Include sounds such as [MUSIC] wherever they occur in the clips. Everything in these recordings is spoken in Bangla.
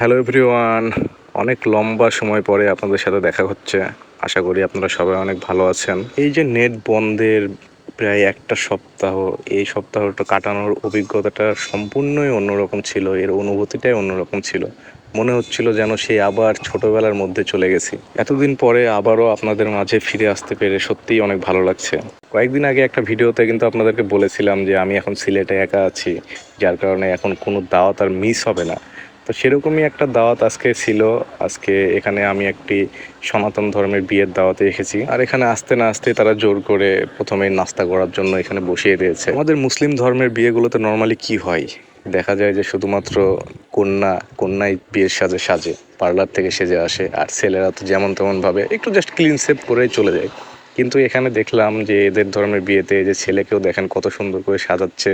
হ্যালো এভরিওয়ান অনেক লম্বা সময় পরে আপনাদের সাথে দেখা হচ্ছে। আশা করি আপনারা সবাই অনেক ভালো আছেন। এই যে নেট বন্ধের প্রায় একটা সপ্তাহ, এই সপ্তাহটা কাটানোর অভিজ্ঞতাটা সম্পূর্ণই অন্যরকম ছিল। এর অনুভূতিটাই অন্যরকম ছিল। মনে হচ্ছিল যেন সেই আবার ছোটবেলার মধ্যে চলে গেছি। এতদিন পরে আবারও আপনাদের মাঝে ফিরে আসতে পেরে সত্যিই অনেক ভালো লাগছে। কয়েকদিন আগে একটা ভিডিওতে কিন্তু আপনাদেরকে বলেছিলাম যে আমি এখন সিলেটে একা আছি, যার কারণে এখন কোনো দাওয়াত আর মিস হবে না। তো সেরকমই একটা দাওয়াত আজকে ছিল। আজকে এখানে আমি একটি সনাতন ধর্মের বিয়ের দাওয়াতে এসেছি আর এখানে আসতে না আসতে তারা জোর করে প্রথমে নাস্তা করার জন্য এখানে বসিয়ে দিয়েছে। আমাদের মুসলিম ধর্মের বিয়েগুলোতে নর্মালি কি হয়? দেখা যায় যে শুধুমাত্র কন্যা, কন্যাই বিয়ের সাজে সাজে, পার্লার থেকে সেজে আসে, আর ছেলেরা তো যেমন তেমনভাবে একটু জাস্ট ক্লিন সেভ করেই চলে যায়। কিন্তু এখানে দেখলাম যে এদের ধর্মের বিয়েতে যে ছেলেকেও দেখেন কত সুন্দর করে সাজাচ্ছে,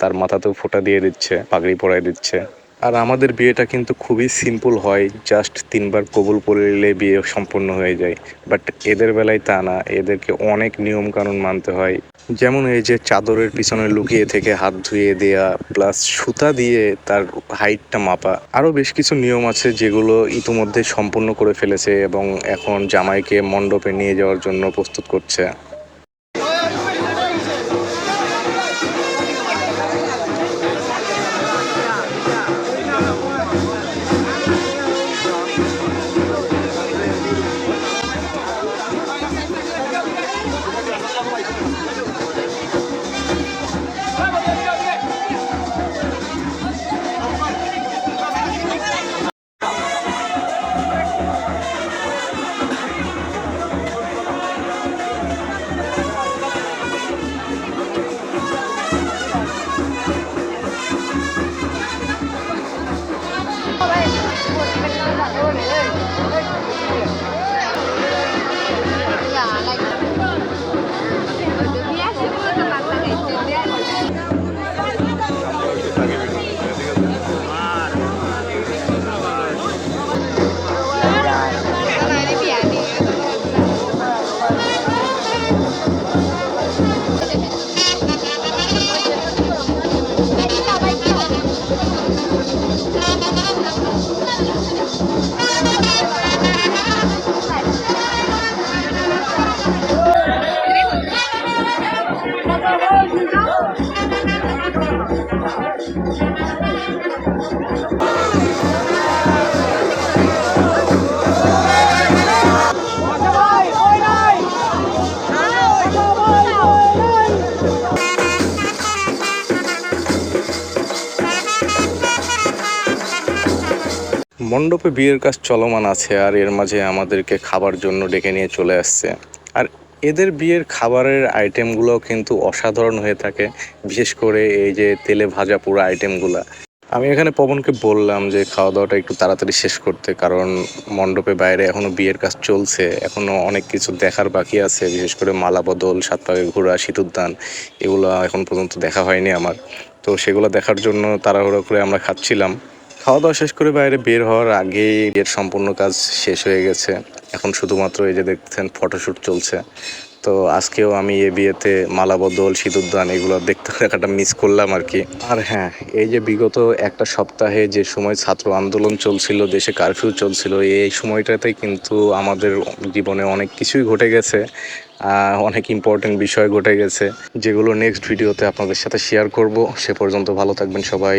তার মাথাতেও ফোঁটা দিয়ে দিচ্ছে, পাগড়ি পরাই দিচ্ছে। আর আমাদের বিয়েটা কিন্তু খুবই সিম্পল হয় জাস্ট তিনবার কবুল পড়লে বিয়ে সম্পূর্ণ হয়ে যায়। বাট এদের বেলায় তা না, এদেরকে অনেক নিয়ম কানুন মানতে হয়। যেমন এই যে চাদরের পিছনে লুকিয়ে থেকে হাত ধুয়ে দেয়া প্লাস সুতা দিয়ে তার হাইটটা মাপা। আরও বেশ কিছু নিয়ম আছে যেগুলো ইতিমধ্যে সম্পূর্ণ করে ফেলেছে এবং এখন জামাইকে মণ্ডপে নিয়ে যাওয়ার জন্য প্রস্তুত করছে। Thank you. মণ্ডপে বিয়ের কাজ চলমান আছে আর এর মাঝে আমাদেরকে খাবার জন্য ডেকে নিয়ে চলে আসছে। আর এদের বিয়ের খাবারের আইটেমগুলো কিন্তু অসাধারণ হয়ে থাকে, বিশেষ করে এই যে তেলে ভাজা পুরো আইটেমগুলো আমি এখানে পবনকে বললাম যে খাওয়া দাওয়াটা একটু তাড়াতাড়ি শেষ করতে, কারণ মণ্ডপে বাইরে এখনও বিয়ের কাজ চলছে এখনও অনেক কিছু দেখার বাকি আছে, বিশেষ করে মালা বদল, সাত ঘোরা শীতুদ্যান এগুলো এখন পর্যন্ত দেখা হয়নি আমার। তো সেগুলো দেখার জন্য তাড়াহুড়ো করে আমরা খাচ্ছিলাম। খাওয়া দাওয়া শেষ করে বাইরে বের হওয়ার আগেই বিয়ের সম্পূর্ণ কাজ শেষ হয়ে গেছে। এখন শুধুমাত্র এই যে দেখছেন ফটোশ্যুট চলছে। তো আজকেও আমি এ বিয়েতে মালা, বদল, সিঁদুরদান এগুলো দেখতে [LAUGHS] দেখাটা মিস করলাম আর কি আর হ্যাঁ এই যে বিগত একটা সপ্তাহে যে সময় ছাত্র আন্দোলন চলছিল, দেশে কারফিউ চলছিল, এই সময়টাতে কিন্তু আমাদের জীবনে অনেক কিছুই ঘটে গেছে অনেক ইম্পর্টেন্ট বিষয় ঘটে গেছে। যেগুলো নেক্সট ভিডিওতে আপনাদের সাথে শেয়ার করব। সে পর্যন্ত ভালো থাকবেন সবাই।